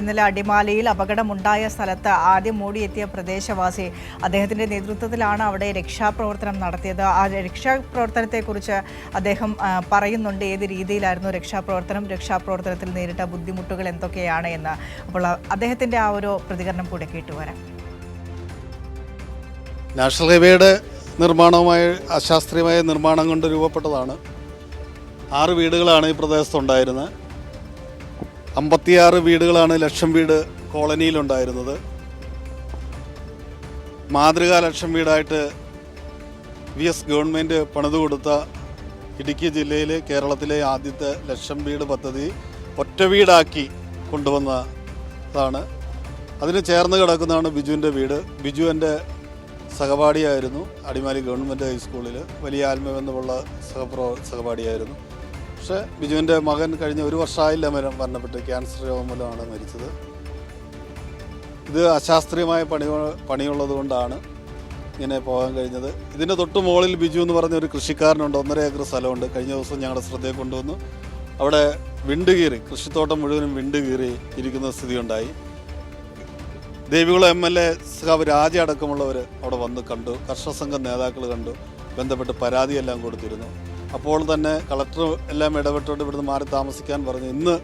ഇന്നലെ അടിമാലിയിൽ അപകടമുണ്ടായ സ്ഥലത്ത് ആദ്യം ഓടിയെത്തിയ പ്രദേശവാസി. അദ്ദേഹത്തിന്റെ നേതൃത്വത്തിലാണ് അവിടെ രക്ഷാപ്രവർത്തനം നടത്തിയത്. ആ രക്ഷാപ്രവർത്തനത്തെക്കുറിച്ച് അദ്ദേഹം പറയുന്നുണ്ട് ഏത് രീതിയിലായിരുന്നു രക്ഷാപ്രവർത്തനം രക്ഷാപ്രവർത്തനത്തിൽ നേരിട്ട ബുദ്ധിമുട്ടുകൾ എന്തൊക്കെയാണ് എന്ന്. അപ്പോൾ അദ്ദേഹത്തിന്റെ ആ ഒരു പ്രതികരണം കൂടെ കേട്ടുവരാം നാഷണൽ ഹൈവേയുടെ നിർമ്മാണവുമായി അശാസ്ത്രീയമായ നിർമ്മാണം കൊണ്ട് രൂപപ്പെട്ടതാണ്. ആറ് വീടുകളാണ് ഈ പ്രദേശത്തുണ്ടായിരുന്നത്. അമ്പത്തിയാറ് വീടുകളാണ് ലക്ഷം വീട് കോളനിയിലുണ്ടായിരുന്നത്. മാതൃകാ ലക്ഷം വീടായിട്ട് വി എസ് ഗവൺമെന്റ് പണിതു കൊടുത്ത ഇടുക്കി ജില്ലയിലെ കേരളത്തിലെ ആദ്യത്തെ ലക്ഷം വീട് പദ്ധതി ഒറ്റ വീടാക്കി കൊണ്ടുവന്നതാണ്. അതിന് ചേർന്ന് കിടക്കുന്നതാണ് ബിജുവിന്റെ വീട്. ബിജു എന്റെ സഹപാഠിയായിരുന്നു. അടിമാലി ഗവൺമെന്റ് ഹൈസ്കൂളിൽ വലിയ ആത്മബന്ധമുള്ള സഹപ്രവ സഹപാഠിയായിരുന്നു. പക്ഷേ ബിജുവിന്റെ മകൻ കഴിഞ്ഞ ഒരു വർഷമായില്ല മരം മരണപ്പെട്ട്. ക്യാൻസർ രോഗം മൂലമാണ് മരിച്ചത്. ഇത് അശാസ്ത്രീയമായ പണി പണിയുള്ളത് കൊണ്ടാണ് ഇങ്ങനെ പോകാൻ കഴിഞ്ഞത്. ഇതിന്റെ തൊട്ട് മുകളിൽ ബിജു എന്ന് പറഞ്ഞ ഒരു കൃഷിക്കാരനുണ്ട്. ഒന്നര ഏക്കർ സ്ഥലമുണ്ട്. കഴിഞ്ഞ ദിവസം ഞങ്ങളുടെ ശ്രദ്ധയിൽ കൊണ്ടുവന്നു. അവിടെ വിണ്ട് കീറി കൃഷിത്തോട്ടം മുഴുവനും വിണ്ട് കീറി ഇരിക്കുന്ന സ്ഥിതിയുണ്ടായി. ദേവികുളം എം എൽ എ സഖാവ് രാജ അടക്കമുള്ളവർ അവിടെ വന്ന് കണ്ടു. കർഷക സംഘം നേതാക്കൾ കണ്ടു. ബന്ധപ്പെട്ട് പരാതിയെല്ലാം കൊടുത്തിരുന്നു. അപ്പോൾ തന്നെ കളക്ടർ എല്ലാം ഇടപെട്ടുകൊണ്ട് ഇവിടുന്ന് മാറി താമസിക്കാൻ പറഞ്ഞു. ഇന്ന്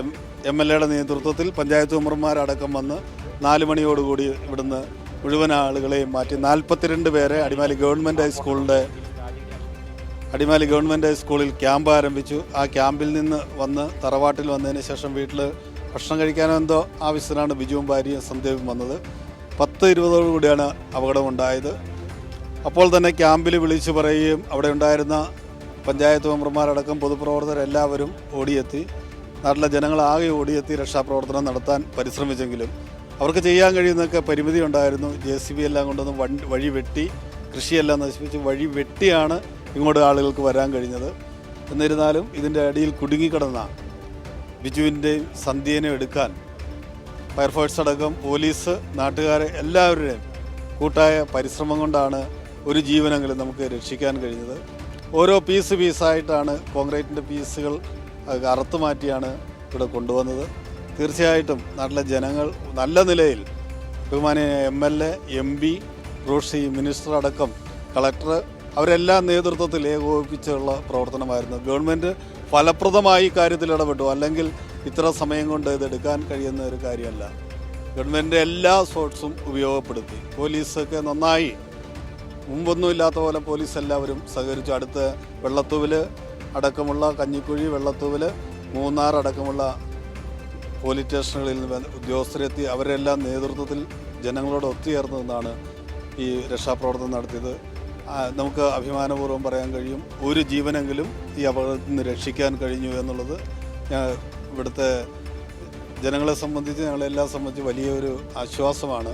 എം എം എൽ എയുടെ നേതൃത്വത്തിൽ പഞ്ചായത്ത് മെമ്പർമാരടക്കം വന്ന് നാല് മണിയോടുകൂടി ഇവിടുന്ന് മുഴുവൻ ആളുകളെയും മാറ്റി നാൽപ്പത്തിരണ്ട് പേരെ അടിമാലി ഗവൺമെന്റ് ഹൈസ്കൂളിന്റെ അടിമാലി ഗവൺമെന്റ് ഹൈസ്കൂളിൽ ക്യാമ്പ് ആരംഭിച്ചു. ആ ക്യാമ്പിൽ നിന്ന് വന്ന് തറവാട്ടിൽ വന്നതിന് ശേഷം വീട്ടിൽ ഭക്ഷണം കഴിക്കാനോ എന്തോ ആവശ്യത്തിനാണ് ബിജുവും ഭാര്യയും സന്ധ്യവും വന്നത്. പത്ത് ഇരുപതോടു കൂടിയാണ് അപകടമുണ്ടായത്. അപ്പോൾ തന്നെ ക്യാമ്പിൽ വിളിച്ചു പറയുകയും അവിടെ ഉണ്ടായിരുന്ന പഞ്ചായത്ത് മെമ്പർമാരടക്കം പൊതുപ്രവർത്തകരെല്ലാവരും ഓടിയെത്തി. നാട്ടിലെ ജനങ്ങളാകെ ഓടിയെത്തി രക്ഷാപ്രവർത്തനം നടത്താൻ പരിശ്രമിച്ചെങ്കിലും അവർക്ക് ചെയ്യാൻ കഴിയുന്നതൊക്കെ പരിമിതി ഉണ്ടായിരുന്നു. ജെ സി ബി എല്ലാം കൊണ്ടുവന്ന് വണ്ടി വഴി വെട്ടി കൃഷിയെല്ലാം നശിപ്പിച്ച് വഴി വെട്ടിയാണ് ഇങ്ങോട്ട് ആളുകൾക്ക് വരാൻ കഴിഞ്ഞത്. എന്നിരുന്നാലും ഇതിന്റെ അടിയിൽ കുടുങ്ങിക്കിടന്ന ബിജുവിന്റെയും സന്ധ്യേനെയും എടുക്കാൻ ഫയർഫോഴ്സ് അടക്കം പോലീസ് നാട്ടുകാരെ എല്ലാവരുടെയും കൂട്ടായ പരിശ്രമം കൊണ്ടാണ് ഒരു ജീവനെങ്കിലും നമുക്ക് രക്ഷിക്കാൻ കഴിഞ്ഞത്. ഓരോ പീസ് പീസായിട്ടാണ് കോൺക്രീറ്റിന്റെ പീസുകൾ അറുത്ത് മാറ്റിയാണ് ഇവിടെ കൊണ്ടുവന്നത്. തീർച്ചയായിട്ടും നാട്ടിലെ ജനങ്ങൾ നല്ല നിലയിൽ ബഹുമാന M L A M P Roshy minister അടക്കം കളക്ടർ അവരെല്ലാം നേതൃത്വത്തിൽ ഏകോപിപ്പിച്ചുള്ള പ്രവർത്തനമായിരുന്നു. ഗവൺമെന്റ് ഫലപ്രദമായി കാര്യത്തിൽ ഇടപെട്ടു. അല്ലെങ്കിൽ ഇത്ര സമയം കൊണ്ട് ഇതെടുക്കാൻ കഴിയുന്ന ഒരു കാര്യമല്ല. ഗവൺമെന്റ് എല്ലാ സോഴ്സും ഉപയോഗപ്പെടുത്തി. പോലീസൊക്കെ നന്നായി മുമ്പൊന്നും ഇല്ലാത്ത പോലെ പോലീസ് എല്ലാവരും സഹകരിച്ചു. അടുത്ത് വെള്ളത്തൂവിൽ അടക്കമുള്ള കഞ്ഞിക്കുഴി വെള്ളത്തൂവിൽ മൂന്നാർ അടക്കമുള്ള പോലീസ് സ്റ്റേഷനുകളിൽ നിന്ന് ഉദ്യോഗസ്ഥരെത്തി അവരെല്ലാം നേതൃത്വത്തിൽ ജനങ്ങളോട് ഒത്തുചേർന്ന് നിന്നാണ് ഈ രക്ഷാപ്രവർത്തനം നടത്തിയത്. നമുക്ക് അഭിമാനപൂർവം പറയാൻ കഴിയും. ഒരു ജീവനെങ്കിലും ഈ അപകടത്തിൽ നിന്ന് രക്ഷിക്കാൻ കഴിഞ്ഞു എന്നുള്ളത് ഞാൻ ഇവിടുത്തെ ജനങ്ങളെ സംബന്ധിച്ച് ഞങ്ങളെല്ലാം സംബന്ധിച്ച് വലിയൊരു ആശ്വാസമാണ്.